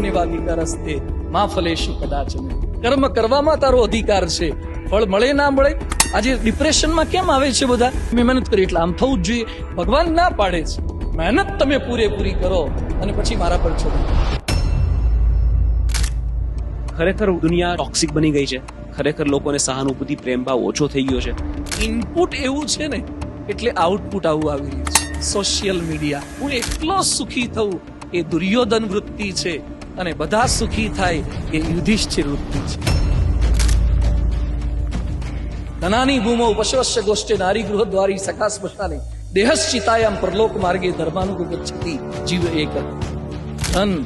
પુણ્યવાધિકાર રસ્તે માં ફલેશુ કદાચ કર્મ કરવામાં તારો અધિકાર છે. ફળ મળે ના મળે. આજે ડિપ્રેશનમાં કેમ આવે છે બધા? મેં મહેનત કરી એટલે આમ થવું જ જોઈએ. ભગવાન ના પાડે છે. મહેનત તમે પૂરેપૂરી કરો અને પછી મારા પર છોડો ખરેખર દુનિયા ટોક્સિક બની ગઈ છે. ખરેખર લોકોને સહાનુભૂતિ પ્રેમ ભાવ ઓછો થઈ ગયો છે. ઇનપુટ એવું છે ને એટલે આઉટપુટ આવું આવી રહ્યું છે. સોશિયલ મીડિયા હું એટલો સુખી થવું એ દુર્યોધન વૃત્તિ છે. અને બધા સુખી થાય એ યુધિષ્ઠિર વૃત્તિ છે. ધનાની ભૂમો પશવશ્ય ગોષ્ઠે નારી ગૃહ દ્વારી સખા સ્મશાને દેહશ્ચિતાયામ પ્રલોક માર્ગે ધર્માનુગચ્છતિ જીવ એક. ધન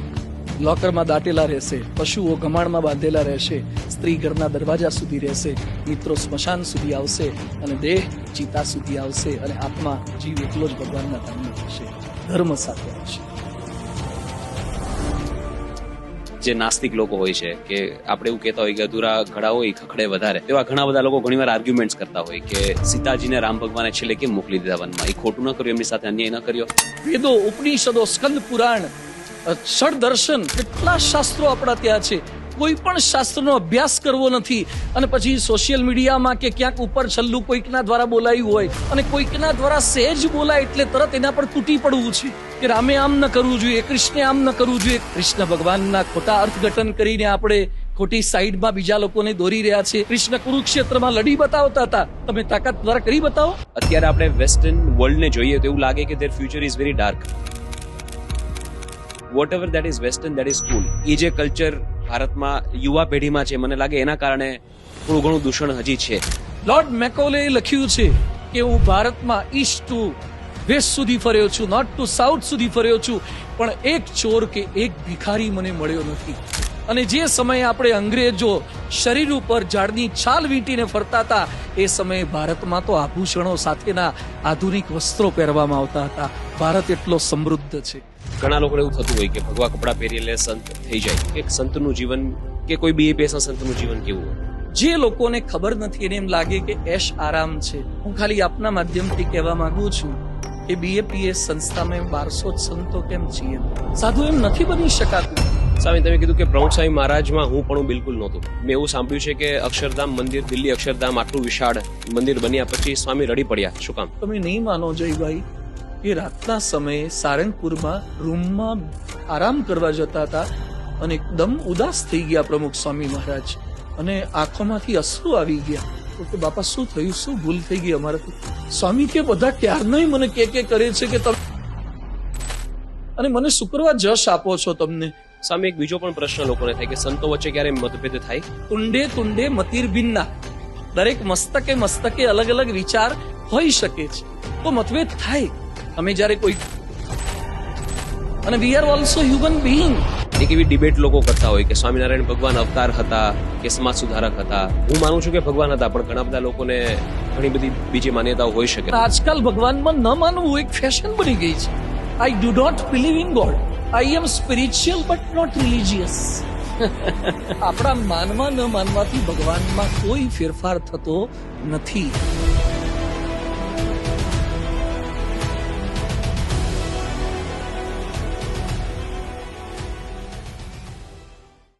લોકરમાં દાટેલા રહેશે, પશુઓ ગમાણમાં બાંધેલા રહેશે, સ્ત્રી ઘરના દરવાજા સુધી રહેશે, મિત્રો સ્મશાન સુધી આવશે અને દેહ ચિતા સુધી આવશે અને આત્મા જીવ એકલો જ ભગવાનના ધામમાં રહેશે. ધર્મ સાથે આવશે જે નાસ્તિક લોકો હોય છે, કે આપણે એવું કહેતા હોય કે અધૂરા ઘડા હોય, ખખડે વધારે, એવા ઘણા બધા લોકો ઘણીવાર આર્ગ્યુમેન્ટ્સ કરતા હોય કે સીતાજીને રામ ભગવાને છેલ્લે કેમ મોકલી દીધા વનમાં? એ ખોટું ન કર્યું, એમની સાથે અન્યાય ન કર્યો? વેદો, ઉપનિષદો, સ્કંદ પુરાણ ષડ દર્શન કેટલા શાસ્ત્રો આપણા ત્યાં છે. કોઈ પણ શાસ્ત્રનો અભ્યાસ કરવો નથી. અને પછી સોશિયલ મીડિયામાં કે ક્યાંક ઉપર છલ્લું કોઈકના દ્વારા બોલાયું હોય અને કોઈકના દ્વારા સહેજ બોલાય એટલે તરત એના પર તૂટી પડવું છે કે રામે આમ ન કરવું જોઈએ, કૃષ્ણે આમ ન કરવું જોઈએ. કૃષ્ણ ભગવાનના ખોટા અર્થઘટન કરીને આપણે ખોટી સાઈડમાં બીજા લોકોને દોરી રહ્યા છે. કૃષ્ણ કુરુક્ષેત્રમાં લડી બતાવતા હતા. તમે તાકાત દ્વારા કરી બતાવો. અત્યારે આપણે વેસ્ટર્ન વર્લ્ડને જોઈએ તો એવું લાગે કે there future is very dark whatever that is western that is cool એ જે કલ્ચર ભારતમાં યુવા પેઢીમાં છે. મને લાગે એના કારણે થોડું ઘણું દૂષણ હજી છે. લોર્ડ મેકોલે લખ્યું છે કે હું ભારતમાં ઈસ્ટ ટુ વેસ્ટ સુધી ફર્યો છું નોટ ટુ સાઉથ સુધી ફર્યો છું, પણ એક ચોર કે એક ભિખારી મને મળ્યો નથી. અને જે સમયે આપણે અંગ્રેજો શરીર ઉપર ઝાડની છાલ વીંટીને ફરતા હતા, એ સમયે ભારતમાં તો આભૂષણો સાથેના આધુનિક વસ્ત્રો પહેરવામાં આવતા હતા. ભારત એટલો સમૃદ્ધ છે. ઘણા લોકોને એવું થતું હોય કે ભગવા કપડાં પહેરી એટલે સંત થઈ જાય. એક સંતનું જીવન કે કોઈ બીએપીએસ ના સંતનું જીવન કેવું હોય? જે લોકોને ખબર નથી એને એમ લાગે કે એશ આરામ છે. હું ખાલી આપના માધ્યમથી કહેવા માંગુ છું કે બીએપીએસ સંસ્થામાં બારસો સંતો કેમ છીએ? સાધુ એમ નથી બની શકાતું. સ્વામી તમે કીધું કે પ્રમુખ સ્વામી મહારાજમાં હું પણ બિલકુલ નહોતું. મેં એવું સાંભળ્યું છે કે અક્ષરધામ મંદિર દિલ્હી અક્ષરધામ આટલું વિશાળ મંદિર બન્યા પછી સ્વામી રડી પડ્યા. શું કામ? તમે નહીં માનો જયભાઈ એ રાતના સમયે સારંગપુરમાં રૂમમાં આરામ કરવા જતા હતા અને એકદમ ઉદાસ થઈ ગયા પ્રમુખ સ્વામી મહારાજ. અને આંખોમાંથી અશ્રુ આવી ગયા. કે બાપા શું થયું? શું ભૂલ થઈ ગઈ અમારાથી? સ્વામી કે બધા ક્યારનાય મને કે કે કરે છે કે તમે અને મને શુક્રવાર જશ આપો છો તમને. સામે એક બીજો પણ પ્રશ્ન લોકોને થાય કે સંતો વચ્ચે ક્યારે મતભેદ થાય? તુંડે તુંડે મતિર ભિન્ના. દરેક મસ્તકે મસ્તકે અલગ અલગ વિચાર હોઈ શકે છે. તો મતભેદ થાય. અમે જ્યારે કોઈ અને we are also human being એક એવી ડિબેટ લોકો કરતા હોય કે સ્વામિનારાયણ ભગવાન અવતાર હતા કે સમાજ સુધારક હતા? હું માનું છું કે ભગવાન હતા પણ ઘણા બધા લોકોને ઘણી બધી બીજી માન્યતાઓ હોઈ શકે. આજકાલ ભગવાનમાં ન માનવું એક ફેશન બની ગઈ છે. I do not believe in God I am spiritual but not religious આપણા માનવા ન માનવાથી ભગવાનમાં કોઈ ફેરફાર થતો નથી.